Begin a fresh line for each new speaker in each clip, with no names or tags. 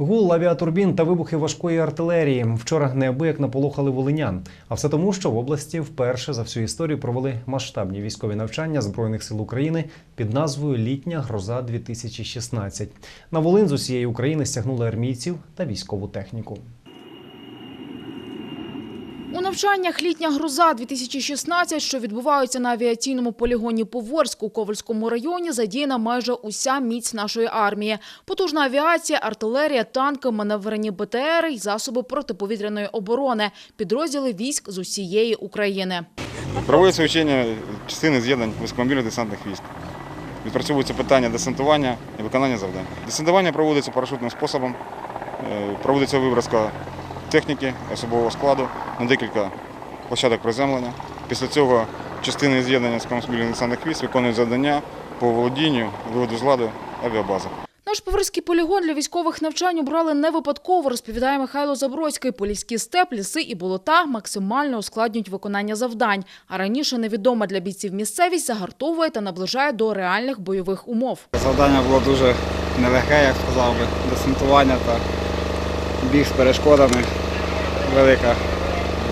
Гул авіатурбін та вибухи важкої артилерії вчора неабияк наполохали волинян. А все тому, що в області вперше за всю історію провели масштабні військові навчання збройних сил України під назвою Літня гроза 2016 На Волин з усієї України стягнули армійців та військову техніку.
У навчаннях літня гроза 2016, що відбуваються на авіаційному полігоні Поворськ у Ковальському районі, задіяна майже уся міць нашої армії. Потужна авіація, артилерія, танки, маневрені БТРи й засоби протиповітряної оборони, підрозділи військ з усієї України.
Проводяться учення частини з'єднань високомобільних десантних військ. Відпрацьовуються питання десантування і виконання завдань. Десантування проводиться парашутним способом, е, проводиться вибразка техніки, особового складу на декілька площадок приземлення. Після цього частини з'єднання з високомобільних десантних військ виконують завдання по володінню, виводу з ладу авіабази.
Наш Поворський полігон для військових навчань обрали не випадково, розповідає Михайло Забродський. Поліський степ, ліси і болота максимально ускладнюють виконання завдань. А раніше невідома для бійців місцевість загартовує та наближає до реальних бойових умов.
Завдання було дуже нелегке, як сказав би, десантування та біг з перешкодами, велика,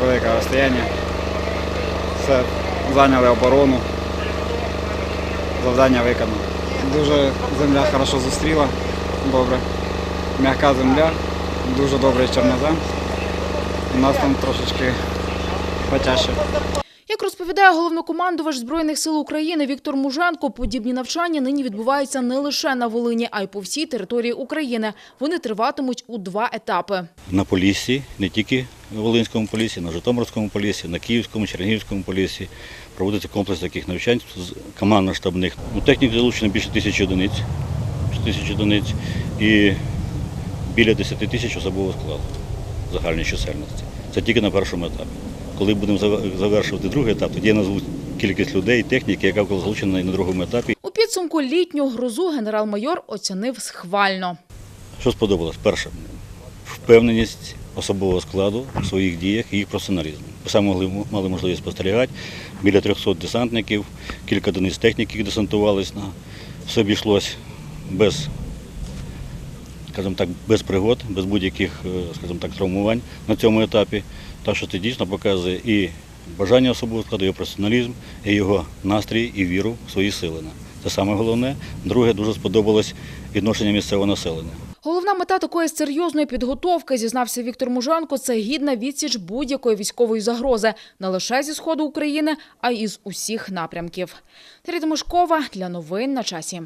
велике розстояння. Все, зайняли оборону, завдання виконали. Дуже земля хорошо зустріла, добре. М'яка земля, дуже добрий чорнозем. У нас там трошечки потяжче.
Як розповідає головнокомандувач Збройних сил України Віктор Муженко, подібні навчання нині відбуваються не лише на Волині, а й по всій території України. Вони триватимуть у два етапи.
на Поліссі, не тільки в Волинському полісі, на Житомирському полісі, на Київському, Чернігівському полісі. Проводиться комплекс таких навчань з командно-штабних. Ну, техніки залучено більше тисячі одиниць, тисячі одиниць і біля 10 тисяч особового складу загальної чисельності. Це тільки на першому етапі. Коли будемо завершувати другий етап, тоді я назву кількість людей, техніки, яка була залучена на другому етапі.
У підсумку літню грозу генерал-майор оцінив схвально.
Що сподобалось? Перше, впевненість особового складу в своїх діях і їх професіоналізм. Ви самі могли, мали можливість спостерігати. Біля 300 десантників, кілька одиниць техніки десантувались. На. Все обійшлось без, скажімо так, без пригод, без будь-яких е, скажімо так, травмувань на цьому етапі. Так що це дійсно показує і бажання особового складу, його професіоналізм, і його настрій і віру в свої сили. Це саме головне. Друге, дуже сподобалось відношення місцевого населення.
Головна мета такої серйозної підготовки, зізнався Віктор Муженко, це гідна відсіч будь-якої військової загрози не лише зі сходу України, а й із усіх напрямків. Тимошкова для новин на часі.